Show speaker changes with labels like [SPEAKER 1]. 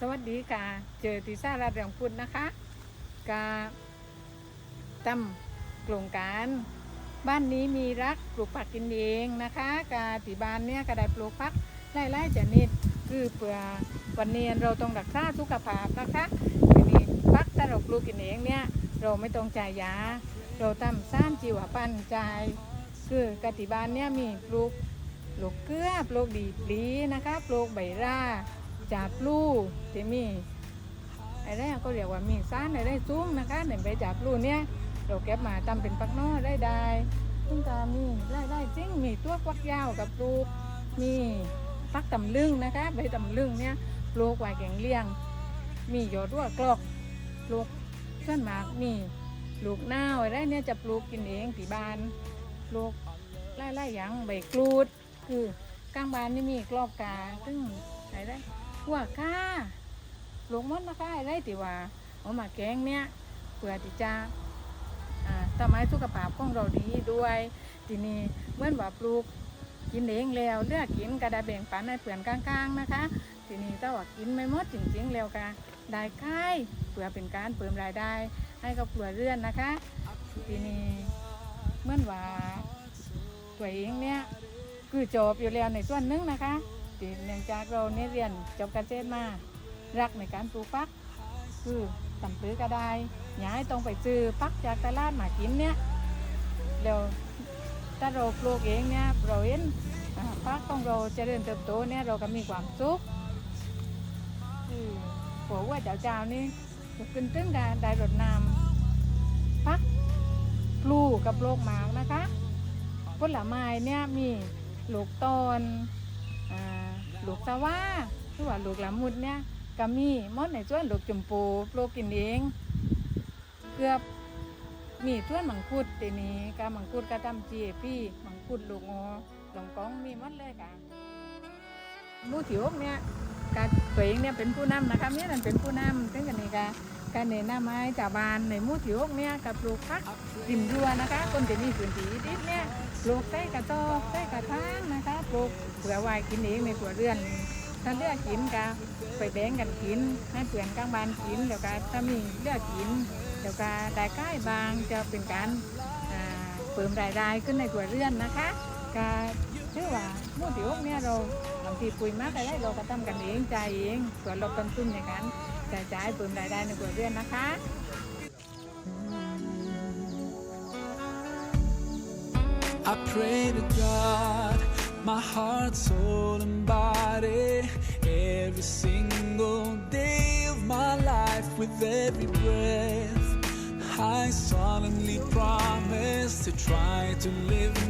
[SPEAKER 1] สวัสดีค่ะ เจอติซ่าราดเรืองพุทธนะคะกาตำโครงการ บ้านนี้มีรักปลูกผักกินเองนะคะ กาติบานเนี่ยก็ได้ปลูกผักไล่ๆชนิดคือเพื่อวันเนี้เราต้องรักษาสุขภาพนะคะทีนี้ผักถ้าเราปลูกกินเองเนี่ยเราไม่ต้องจ่ายยา เราทำสร้างจีวปันจ่ายคือกติบานเนี่ยมีปลูกปลูกเกลือปลูกดีปลีนะคะปลูกใบรา จาบลูที่มีอะไรก็เรียกว่ามีสารอะไรซุ้งนะคะในใบจาบลูเนี่ยเราเก็บมาทำเป็นปักนอได้ได้ซึ่งก็มีได้ได้จริงมีตัวควักยาวกับลูกมีปักตำลึงนะคะใบตำลึงเนี่ยปลูกไว้แกงเลี้ยง มียอดรั่วกลอกปลูกส่วนมากมีลูกหน้าวอะไรเนี่ยจะปลูกกินเองที่บ้านปลูกไล่ไล่ๆอย่างใบกรูด คือ กลางบ้านนี่มีกรอบกาซึ่งอะไรได้ หัวก้าปลูกมดนะคะอะไรติว่าเอามาแกงเนี่ยเพื่อที่จะอ่าทำให้สุขภาพของเราดีด้วยทีนี้เมื่อว่าปลูกกินเองแล้วเลือกกินก็ได้แบ่งปันให้เพื่อนกลางๆนะคะ ทีนี้ถ้าว่ากินไม่หมดจริงๆแล้วก็ได้ค่ายเพื่อเป็นการเพิ่มรายได้ ให้กับครัวเรือนนะคะ ทีนี้เมื่อว่าตัวเองเนี่ยคือจบอยู่แล้วในส่วนนึงนะคะ ที่เนื่องจากเราเนี่ยเรียนจบเกษตรมารักในการปลูกฟัก คือตำซื้อก็ได้อย่าให้ต้องไปซื้อฟักจากตลาดมากินเนี่ยแล้วถ้าเราปลูกเองเนี่ยเราเห็นอ่าฟักของเราเจริญเติบโตเนี่ยเราก็มีความสุขคือบอกว่าเจ้าเจ้าๆนี่ขึ้นตึ้งได้ได้รดน้ำฟักปลูกกับโลกหมากนะคะผลไม้เนี่ยมีลูกตอน อ่าลูกสะว่าหรือว่าลูกละมุดเนี่ยก็มีมดในส่วนลูกจมปูปลูกกินเอง เกือบมีส่วนมังคุดตีนี้ก็มังคุดก็ทำจีพี่มังคุดลูกงอหลงกองมีมดเลยค่ะมูถิวเนี่ย กตัวเองเนี่ยเป็นผู้นำนะคะเนี่ยนั่นเป็นผู้นำซึ่งกันนี่ก็การเน้นหน้าไม้จากบานในมูถิวเนี่ยกับปลูกพักริมรัวนะคะ คนจะมีพื้นที่ดิบเนี่ยปลูกไส้กระตอกไส้กระทางนะคะปลูกเผื่อไว้กินเองในตัวเรือนถ้าเลือกกินก็ไปแบ่งกันกิน ให้เพื่อนกลางบ้านกินเดี๋ยวก็ถ้ามีเลือกกินเดี๋ยวก็ได้ใกล้บางจะเป็นการอ่าเพิ่มรายได้ขึ้นในตัวเรือนนะคะก็ชื่อว่ามู่ติวเนี่ยเรา บางทีปุ๋ยมากอะไรเราก็ทำกันเองใจายเองส่วนลดต้นทุนอย่างนั้นจ่ายจ่ายเพิ่มรายได้ในตัวเรือนนะคะ
[SPEAKER 2] I pray to God, my heart, soul, and body, every single day of my life, with every breath. I solemnly promise to try to live my life.